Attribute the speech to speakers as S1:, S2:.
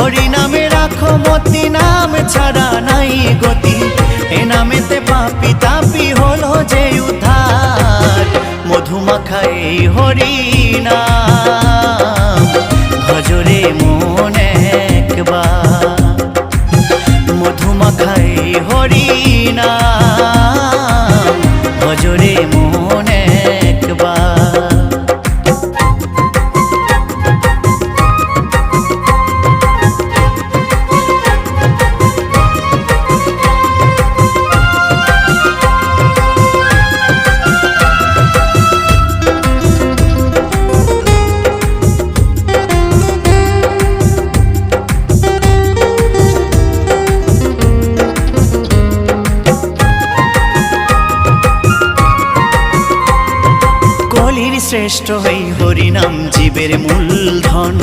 S1: হরি নামে রাখো মতি, নাম ছাড়া নাই গতি। এ নামেতে পাপি তাপি হলো যে উদ্ধার। মধুমাখা এই হরি নাম। ভজরে মন একবার। মধুমাখা এই শ্রেষ্ঠ হই হরিনাম জীবের মূলধন।